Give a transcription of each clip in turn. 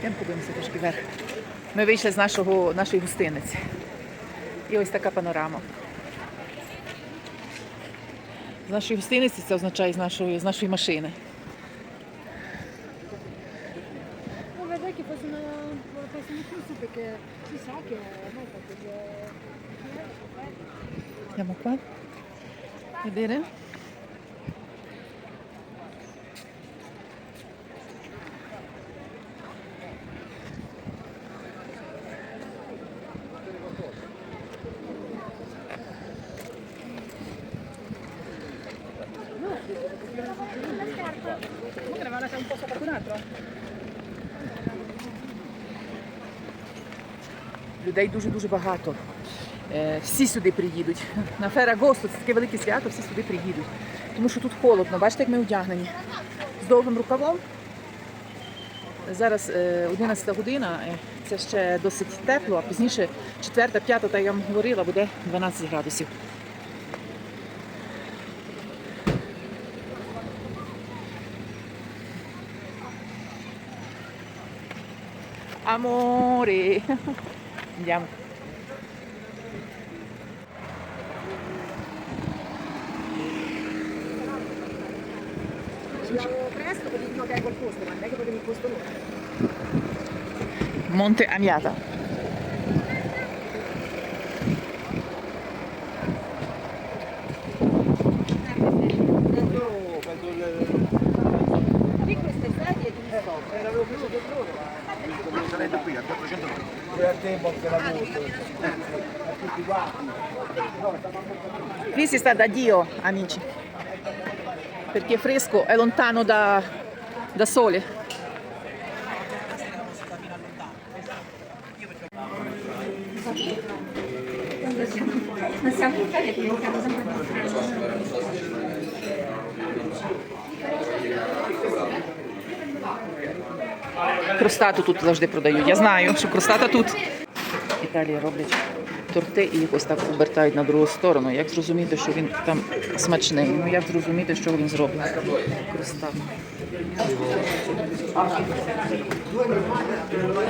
Йдемо подивимося трошки вверх. Ми вийшли з нашого, нашої гостиниці. І ось така панорама. З нашої гостиниці це означає з нашої, з нашої машини. Non vedrai che Людей дуже-дуже багато. Е, Всі сюди приїдуть. На Ферагосту це таке велике свято, всі сюди приїдуть. Тому що тут холодно. Бачите, як ми одягнені. З довгим рукавом. Зараз е, 11 година, е, це ще досить тепло, а пізніше 4, 5, так я вам говорила, буде 12 градусів. Amore! Andiamo. Andiamo presto perché dico che hai posto, ma non è che potevi il posto loro. Monte Amiata. si sta da Dio, amici. Perché fresco è lontano da, da sole. Non siamo in Italia, diventiamo sempre Кростату тут завжди продають. Я знаю, що кростата тут. Італії роблять торти і якось так обертають на другу сторону. Як зрозуміти, що він там смачний? Ну як зрозуміти, що він? Кростат.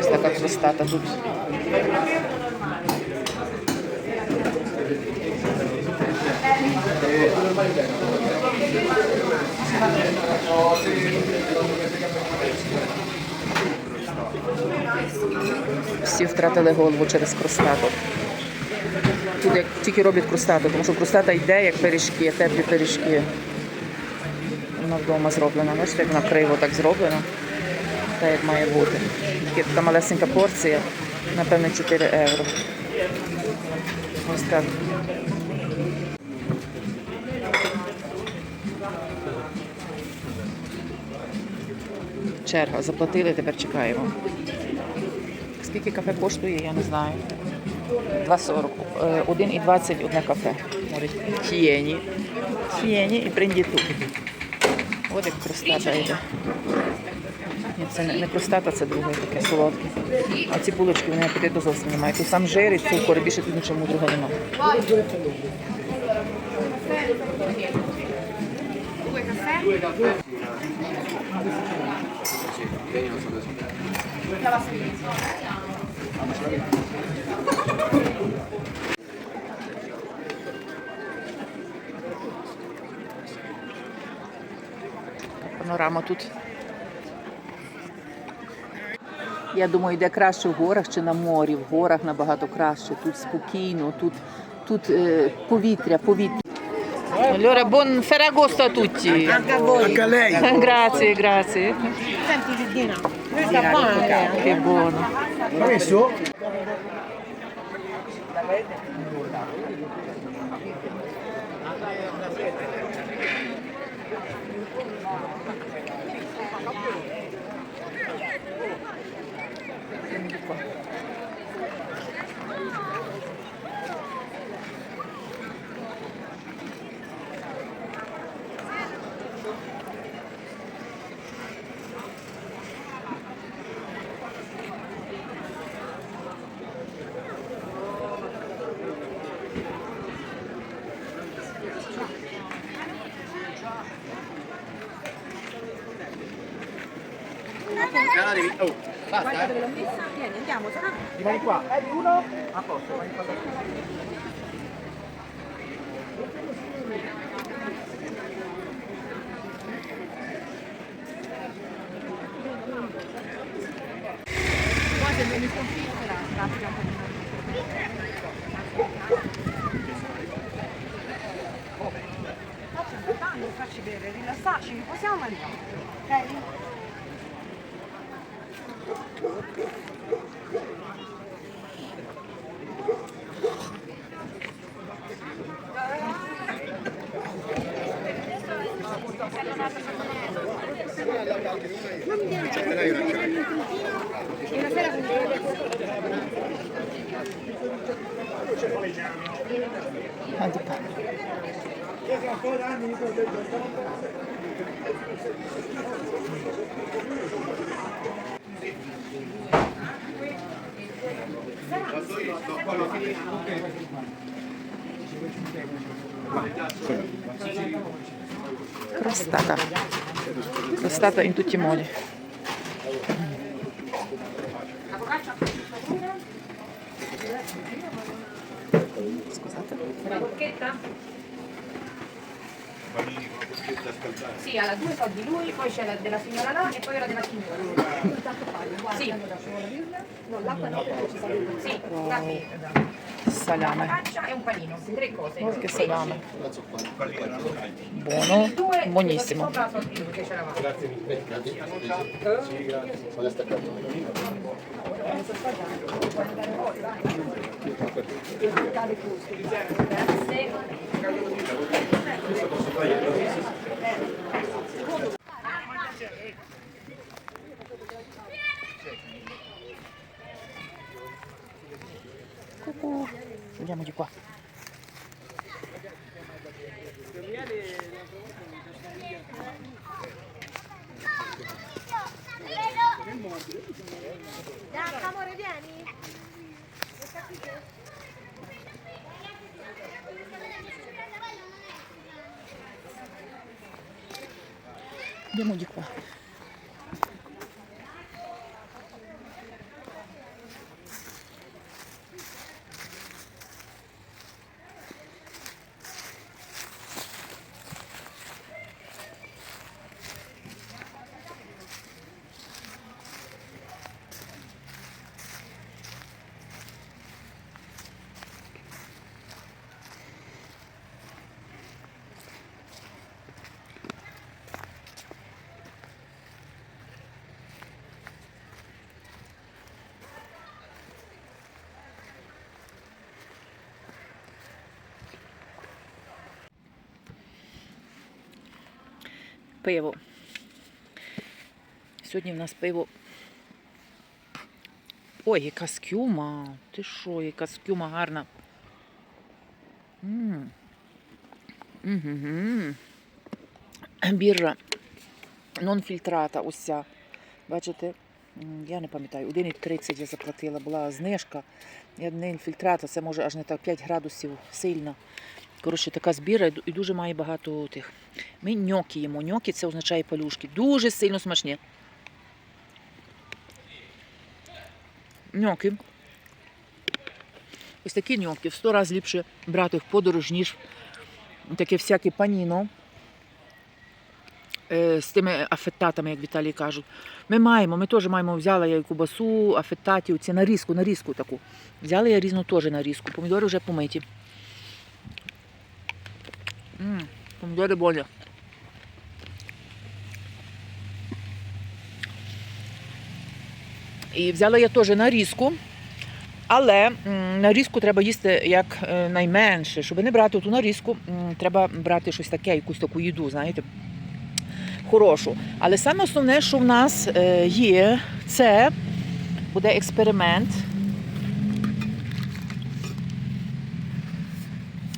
Ось така кростата тут. Всі втратили голову через кростату. Тут як тільки роблять кростату, тому що кростата йде як пиріжки, теплі пиріжки. Вона вдома зроблена. Бачите, як вона криво так зроблена. Так як має бути. Тільки така малесенька порція, напевно, 4 євро. Ось так. Черга. Заплатили, тепер чекаємо. Скільки кафе коштує, я не знаю. 2,40. Е, 1,20 одне кафе. Тієні. Тієні і пренді тут. От як кростата йде. Ні, це не, кростата, це друге таке солодке. А ці булочки вони апетиту зовсім немає. Тут сам жир і цукор, більше тут нічого другого немає. Панорама тут. Я думаю, йде краще в горах чи на морі. В горах набагато краще. Тут спокійно, тут, тут е, повітря, повітря. Allora, buon Ferragosto a tutti. Anche a voi. Anche a lei. grazie, grazie. Senti Giardina, questa buona. Che buono. Canale, oh, Guarda dove l'ho messa. Vieni, andiamo, sarà. Rimani qua. È uno. A posto, rimani qua. Qua Crostata. Crostata in tutti i modi. Scusate. Forchetta? Sì, alla due so di lui, poi c'è la della signora là e poi la della signora. Sì. No, l'acqua no, Sì, dammi una Salame. focaccia e un panino, tre cose. Che salame. Buono, buonissimo. sopra so di Kuku, поступає maju місяць. Ку-ку. Andiamo di qua. Dai, amore, vieni. Andiamo di Пиво. Сьогодні в нас пиво. Ой, яка скюма. Ти що, яка скюма гарна. М. Мгм. Бірра нон-фільтрата уся. Бачите? Я не пам'ятаю, 1,30 я заплатила, була знижка. І один фільтрата, це може аж не так 5 градусів сильно. Коротше, така збіра і дуже має багато тих. Ми ньокі їмо. Ньокі це означає палюшки. Дуже сильно смачні. Ньокі. Ось такі ньокі. В сто разів ліпше брати в подорож, ніж таке всяке паніно е, з тими афетатами, як в Італії кажуть. Ми маємо, ми теж маємо, взяла я і кубасу, афетатів, ці нарізку, нарізку таку. Взяла я різну теж нарізку. Помідори вже помиті. М, помідори болі. І взяла я теж нарізку, але нарізку треба їсти як е, найменше. Щоб не брати ту нарізку, треба брати щось таке, якусь таку їду, знаєте, хорошу. Але саме основне, що в нас е, є, це буде експеримент.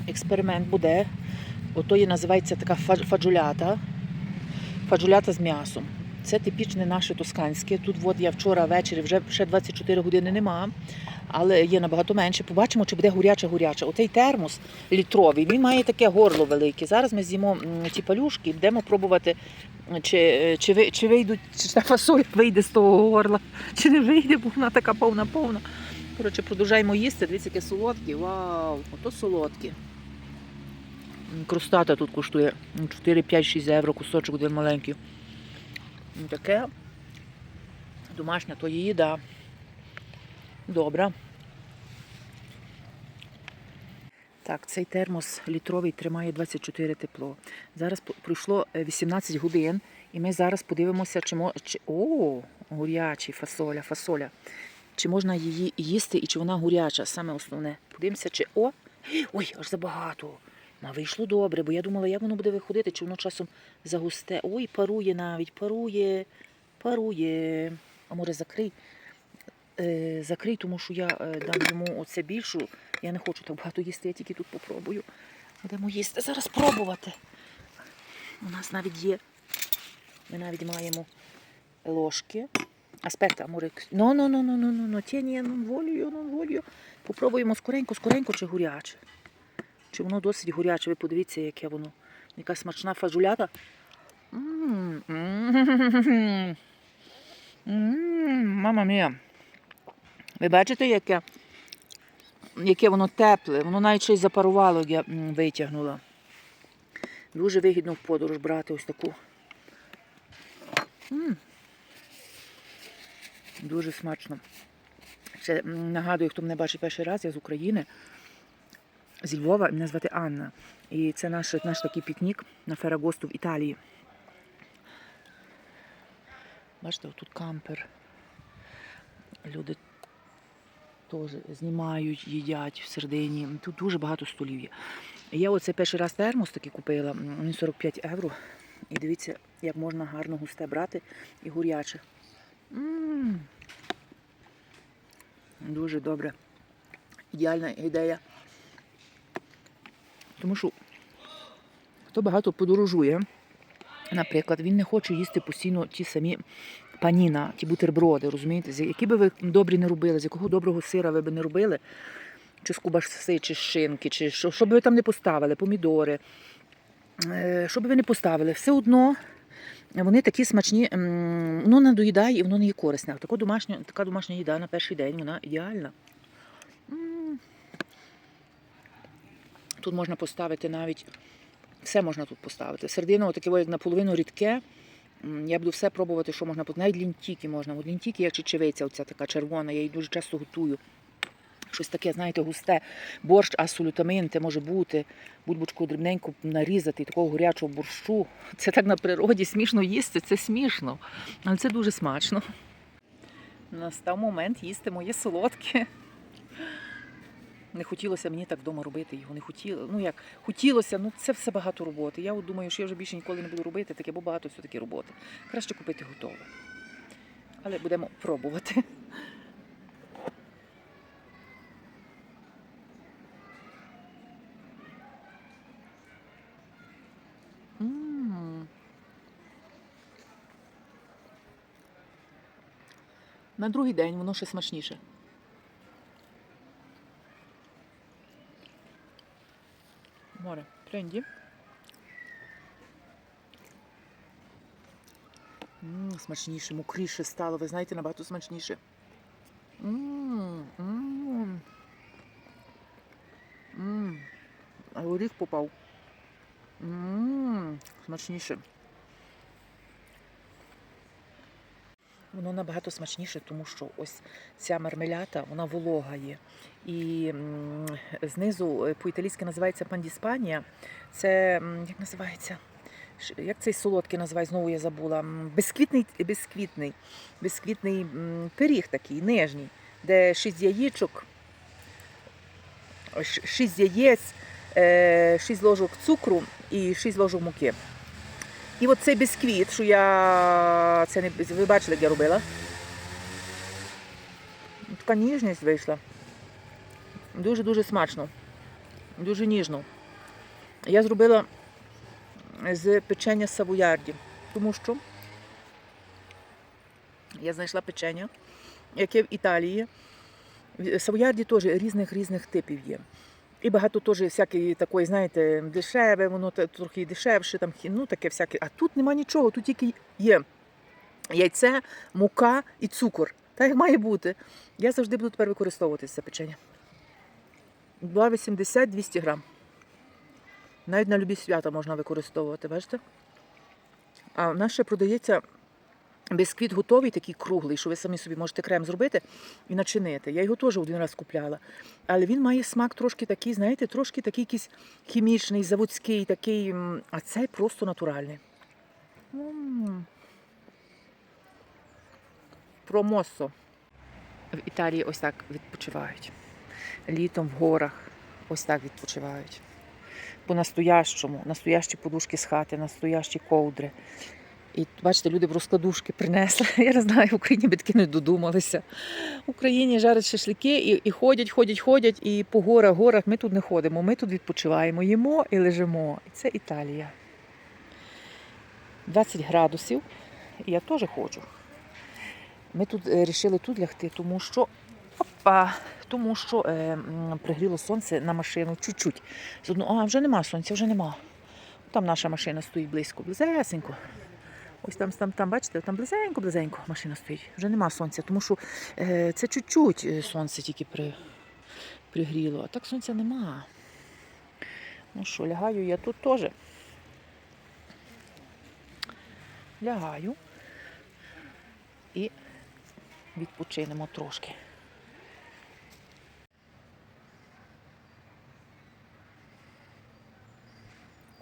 Експеримент буде. Ото є називається така фаджулята. Фаджулята з м'ясом. Це типічне наше тосканське. Тут от я вчора ввечері вже ще 24 години нема, але є набагато менше. Побачимо, чи буде гуряче-гуряче. Оцей термос літровий, він має таке горло велике. Зараз ми з'їмо ті палюшки і будемо пробувати, чи, чи, чи вийдуть, чи та фасоля вийде з того горла, чи не вийде, бо вона така повна-повна. Коротше, продовжаємо їсти. Дивіться, яке солодкі. Вау, ото солодкі. Крустата тут коштує 4, 5, 6 євро, кусочок один маленький. Таке домашня, то є їда. Добре. Так, цей термос літровий тримає 24 тепло. Зараз пройшло е, 18 годин, і ми зараз подивимося, чи мо... чи... О, гурячий фасоля, фасоля. Чи можна її їсти і чи вона гуряча, саме основне. Подивимося, чи о. Ой, аж забагато. А вийшло добре, бо я думала, як воно буде виходити, чи воно часом загусте. Ой, парує навіть, парує, парує. А може закрий? Е, закрий, тому що я е, дам йому оце більшу. Я не хочу так багато їсти, я тільки тут попробую. Будемо їсти. Зараз пробувати. У нас навіть є. Ми навіть маємо ложки. Аспекта, амore. Ну, ну, ну, ну, ну, ну, ну, tieni, non voglio, non voglio. Попробуємо скоренько, скоренько чи гуряче. Чи воно досить гуряче, ви подивіться, яке воно. Яка смачна фажулята. Мама мія. Ви бачите, яке, яке воно тепле, воно навіть ще й запарувало, я витягнула. Дуже вигідно в подорож брати ось таку. Дуже смачно. Ще нагадую, хто мене бачить перший раз, я з України, зі Львова, мене звати Анна. І це наш, наш такий пікнік на Ферагосту в Італії. Бачите, тут кампер. Люди теж знімають, їдять всередині. Тут дуже багато столів є. Я оце перший раз термос такий купила, він 45 євро. І дивіться, як можна гарно густе брати і гуряче. Дуже добре. Ідеальна ідея. Тому що хто багато подорожує, наприклад, він не хоче їсти постійно ті самі паніна, ті бутерброди, розумієте, які би ви добрі не робили, з якого доброго сира ви б не робили, чи з кубаси, чи з шинки, чи що, що би ви там не поставили, помідори, е, що би ви не поставили, все одно вони такі смачні, воно надоїдає і воно не є корисне. Така домашня, така домашня їда на перший день, вона ідеальна. Тут можна поставити навіть, все можна тут поставити. Середину, таке як наполовину рідке. Я буду все пробувати, що можна навіть лінтіки можна. От лінтіки, як чечевиця, оця така червона, я її дуже часто готую. Щось таке, знаєте, густе. Борщ асолютамин, це може бути. Бульбочку дрібненько нарізати, такого горячого борщу. Це так на природі смішно їсти, це смішно. Але це дуже смачно. Настав момент їсти моє солодке. Не хотілося мені так вдома робити його. Не хотіло. Ну як хотілося, ну це все багато роботи. Я от думаю, що я вже більше ніколи не буду робити таке, бо багато все-таки роботи. Краще купити готове. Але будемо пробувати. На другий день воно ще смачніше. Море, тренді. М, Смачніше, мокріше стало, ви знаєте, набагато смачніше. М, м. М. А горіх попав. М, Смачніше. Воно набагато смачніше, тому що ось ця мармелята, вона волога є. І знизу е, по-італійськи називається пандіспанія. Це як називається? Як цей солодкий називає, знову я забула. Безквітний, безквітний, безквітний пиріг такий, нижній, де шість яєчок, шість яєць, е, шість ложок цукру і шість ложок муки. І от цей бісквіт, що я. Це не ви бачили, як я робила. Така ніжність вийшла. Дуже-дуже смачно. Дуже ніжно. Я зробила з печення савоярді, тому що Я знайшла печення, яке в Італії. Савоярді теж різних різних типів є. І багато теж всякої такої, знаєте, дешеве, воно трохи дешевше, там, ну таке всяке. А тут нема нічого, тут тільки є яйце, мука і цукор. Так як має бути. Я завжди буду тепер використовувати це печення. 2,80-200 грам. Навіть на любі свята можна використовувати, бачите? А в нас ще продається бісквіт готовий, такий круглий, що ви самі собі можете крем зробити і начинити. Я його теж один раз купляла. Але він має смак трошки такий, знаєте, трошки такий якийсь хімічний, заводський, такий, а цей просто натуральний. Промосо. В Італії ось так відпочивають. Літом в горах ось так відпочивають. По-настоящому, настоящі подушки з хати, настоящі ковдри. І бачите, люди в розкладушки принесли. Я не знаю, в Україні би не додумалися. В Україні жарять шашлики і, і ходять, ходять, ходять, і по горах, горах ми тут не ходимо. Ми тут відпочиваємо, їмо і лежимо. І це Італія. 20 градусів. Я теж хочу. Ми тут вирішили тут лягти, тому що опа, тому що е, пригріло сонце на машину чуть-чуть. З а вже нема сонця, вже нема. Там наша машина стоїть близько, близесенько. Ось там, там, там, бачите, там близенько, близенько машина стоїть. Вже нема сонця, тому що е, це чуть-чуть е, сонце тільки при, пригріло, а так сонця нема. Ну що, лягаю я тут теж. Лягаю і відпочинемо трошки.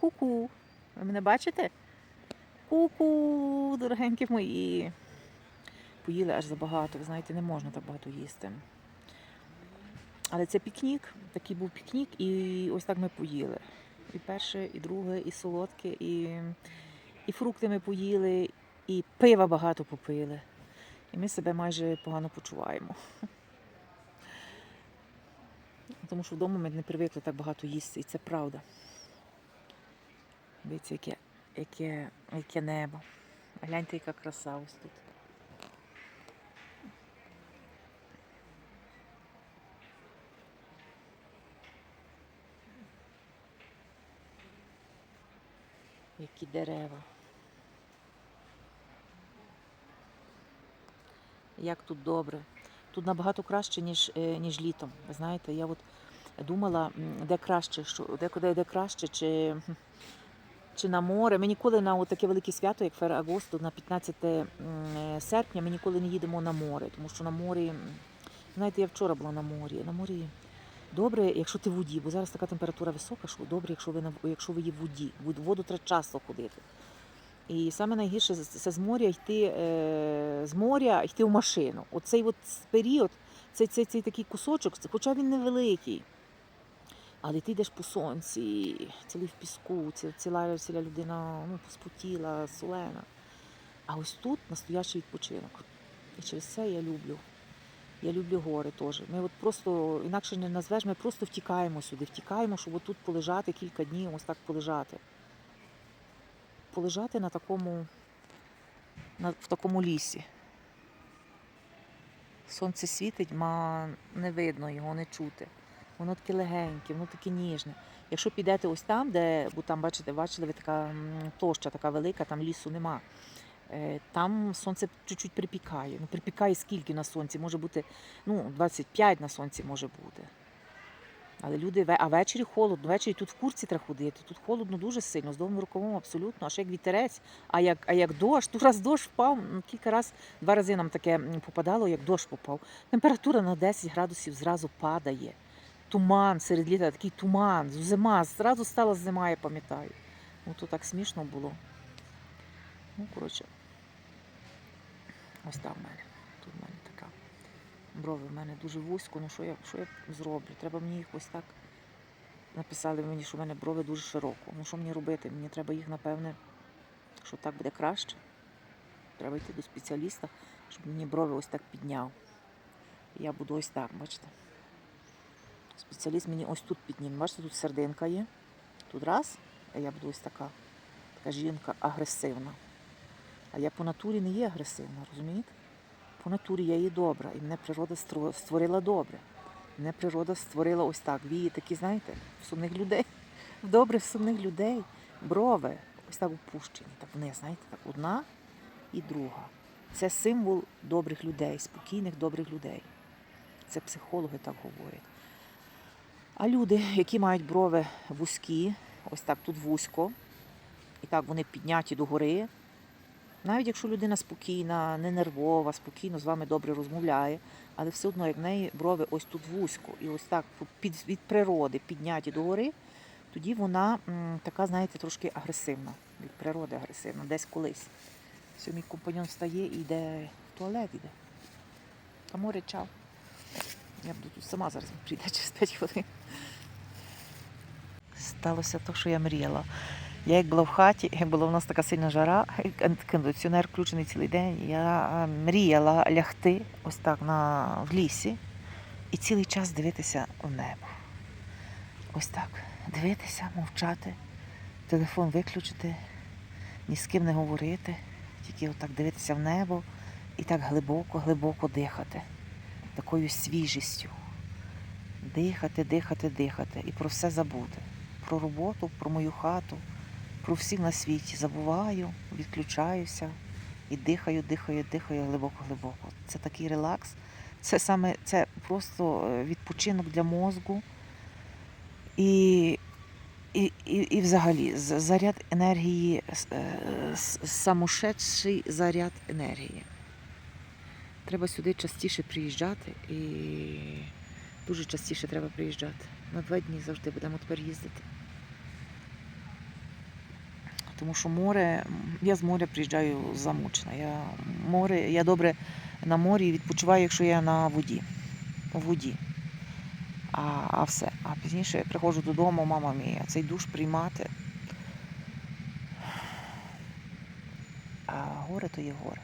Ку-ку. Ви мене бачите? Ку-ку, дорогенькі мої. Поїли аж забагато, ви знаєте, не можна так багато їсти. Але це пікнік, такий був пікнік, і ось так ми поїли. І перше, і друге, і солодке, і, і фрукти ми поїли, і пива багато попили. І ми себе майже погано почуваємо. Тому що вдома ми не привикли так багато їсти, і це правда. Дивіться, яке, яке, яке небо. Гляньте, яка краса ось тут. Які дерева. Як тут добре. Тут набагато краще, ніж, е, ніж літом. Ви знаєте, я от думала, де краще, що, де, куди, де краще, чи, чи на море. Ми ніколи на таке велике свято, як Ферагосту, на 15 серпня, ми ніколи не їдемо на море, тому що на морі, знаєте, я вчора була на морі. На морі добре, якщо ти в воді, бо зараз така температура висока, що добре, якщо ви на якщо ви є в воді. В воду треба часто ходити. І саме найгірше це з моря йти е, з моря йти в машину. Оцей от період, цей, цей, цей такий кусочок, хоча він невеликий. Але ти йдеш по сонці, цілий в піску, ціла, ціла людина ну, спотіла, солена. А ось тут настоящий відпочинок. І через це я люблю. Я люблю гори теж. Ми от просто, інакше не назвеш, ми просто втікаємо сюди, втікаємо, щоб отут полежати кілька днів, ось так полежати. Полежати на такому, на, в такому лісі. Сонце світить, ма не видно його, не чути. Воно таке легеньке, воно таке ніжне. Якщо підете ось там, де, бо там, бачите, бачили, ви така площа така велика, там лісу нема. Е, Там сонце чуть-чуть припікає. Ну, припікає скільки на сонці? Може бути, ну, 25 на сонці може бути. Але люди, а ввечері холодно, ввечері тут в курці треба ходити, тут холодно дуже сильно, з довгим рукавом абсолютно, аж як вітерець, а як, а як дощ, тут раз дощ впав, м, кілька раз, два рази нам таке попадало, як дощ попав. Температура на 10 градусів зразу падає. Туман серед літа, такий туман, зима, зразу стала зима, я пам'ятаю. Ну то так смішно було. Ну, коротше, ось так в мене. Тут в мене така. Брови в мене дуже вузько, ну що я, що я зроблю? Треба мені їх ось так. Написали мені, що в мене брови дуже широко. Ну що мені робити? Мені треба їх, напевне, що так буде краще. Треба йти до спеціаліста, щоб мені брови ось так підняв. Я буду ось так, бачите. Спеціаліст мені ось тут підніме. Бачите, тут сердинка є. Тут раз, а я буду ось така. Така жінка агресивна. А я по натурі не є агресивна, розумієте? По натурі я є добра, і мене природа створила добре. Мене природа створила ось так. Вії такі, знаєте, сумних людей. В добрих сумних людей. Брови ось так опущені. Так вниз, знаєте, так одна і друга. Це символ добрих людей, спокійних добрих людей. Це психологи так говорять. А люди, які мають брови вузькі, ось так тут вузько, і так вони підняті догори. Навіть якщо людина спокійна, не нервова, спокійно з вами добре розмовляє, але все одно, як в неї брови ось тут вузько, і ось так під, від природи підняті догори, тоді вона м, така, знаєте, трошки агресивна. Від природи агресивна, десь колись. Все, мій компаньон встає і йде в туалет іде. А море чав. Я буду тут сама зараз прийде через 5 хвилин. Сталося те, що я мріяла. Я як була в хаті, була у нас така сильна жара, кондиціонер включений цілий день. Я е, мріяла лягти ось так на, в лісі і цілий час дивитися в небо. Ось так. Дивитися, мовчати, телефон виключити, ні з ким не говорити, тільки отак дивитися в небо і так глибоко, глибоко дихати, такою свіжістю. Дихати, дихати, дихати і про все забути. Про роботу, про мою хату, про всіх на світі. Забуваю, відключаюся і дихаю, дихаю, дихаю глибоко-глибоко. Це такий релакс. Це саме це просто е, відпочинок для мозку. І, і, і, і взагалі заряд енергії, е, с- самошедший заряд енергії. Треба сюди частіше приїжджати і дуже частіше треба приїжджати. На два дні завжди будемо тепер їздити. Тому що море, я з моря приїжджаю замучена. Я, море, я добре на морі відпочиваю, якщо я на воді. У воді. А, а все. А пізніше я приходжу додому, мама мія, цей душ приймати. А горе то є горе.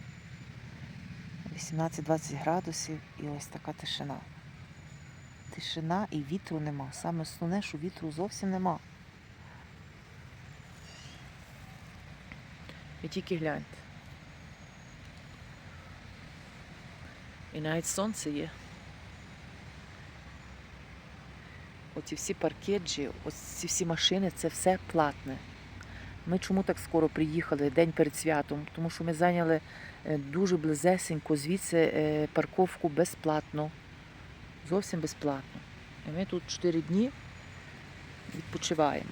18-20 градусів і ось така тишина. Тишина і вітру нема. Саме основне, що вітру зовсім нема. Ви тільки гляньте. І навіть сонце є. Оці всі паркеджі, оці всі машини це все платне. Ми чому так скоро приїхали день перед святом? Тому що ми зайняли е, дуже близесенько звідси е, парковку безплатно. Зовсім безплатно. І ми тут 4 дні відпочиваємо.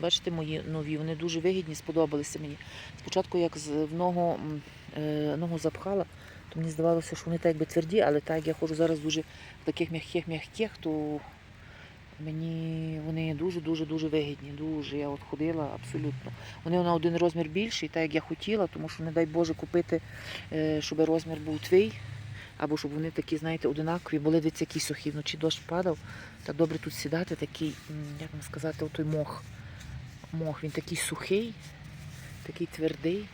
Бачите, мої нові, вони дуже вигідні, сподобалися мені. Спочатку, як з- в ногу, е, ногу запхала, то мені здавалося, що вони так якби тверді, але так як я ходжу зараз дуже в таких м'яких-м'яких, то мені вони дуже-дуже дуже вигідні. Дуже. Я от ходила абсолютно. Вони на один розмір більший, так як я хотіла, тому що, не дай Боже, купити, е, щоб розмір був твій. Або щоб вони такі, знаєте, одинакові, були дивіться, які сухі. Вночі дощ падав. Так добре тут сідати, такий, як вам сказати, отой мох. Мох, він такий сухий, такий твердий.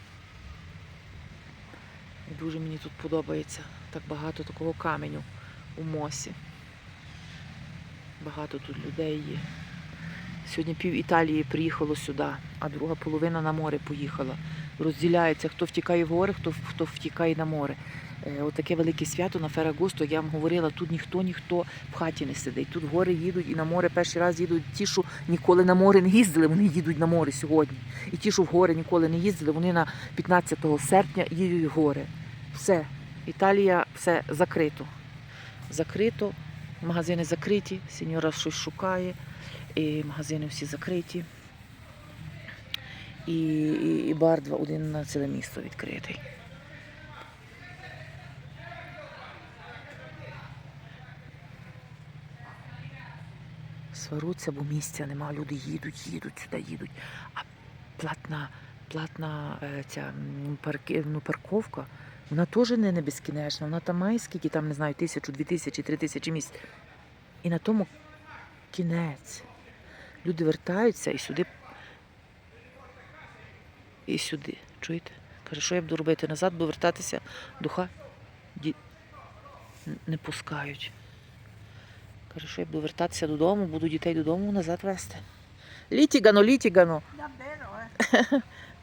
І дуже мені тут подобається. Так багато такого каменю у мосі. Багато тут людей є. Сьогодні пів Італії приїхало сюди, а друга половина на море поїхала. Розділяється, хто втікає в гори, хто, хто втікає на море. Отаке велике свято на Ферагусто, я вам говорила, тут ніхто ніхто в хаті не сидить. Тут гори їдуть і на море перший раз їдуть ті, що ніколи на море не їздили, вони їдуть на море сьогодні. І ті, що в гори ніколи не їздили, вони на 15 серпня їдуть в гори. Все. Італія, все закрито. Закрито, магазини закриті, сеньора щось шукає, і магазини всі закриті. І, і, і бар два один на ціле місто відкритий. Сваруться, бо місця нема, люди їдуть, їдуть сюди, їдуть. А платна, платна е, ця м, парки, ну, парковка, вона теж не, не безкінечна. Вона там має скільки, там, не знаю, тисячу, дві тисячі, три тисячі місць. І на тому кінець. Люди вертаються і сюди. І сюди. Чуєте? Каже, що я буду робити? Назад буду вертатися до ха. Ді... Не пускають. Каже, що я буду вертатися додому, буду дітей додому назад вести. Літігано, літігано.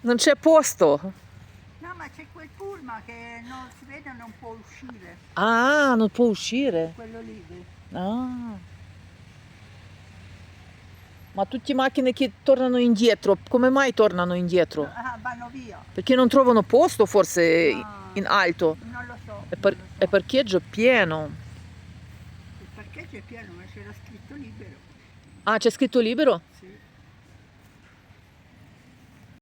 C'è posto. No, ma c'è quel pullman che non si vede non può uscire. Ah, non può uscire? Quello lì. Ah. Ma tutte le macchine che tornano indietro, come mai tornano indietro? Ah, vanno via. Perché non trovano posto forse ah, in alto? Non lo so. È, par- lo so. è parcheggio pieno. Il parcheggio è pieno, ma c'era scritto libero. Ah, c'è scritto libero?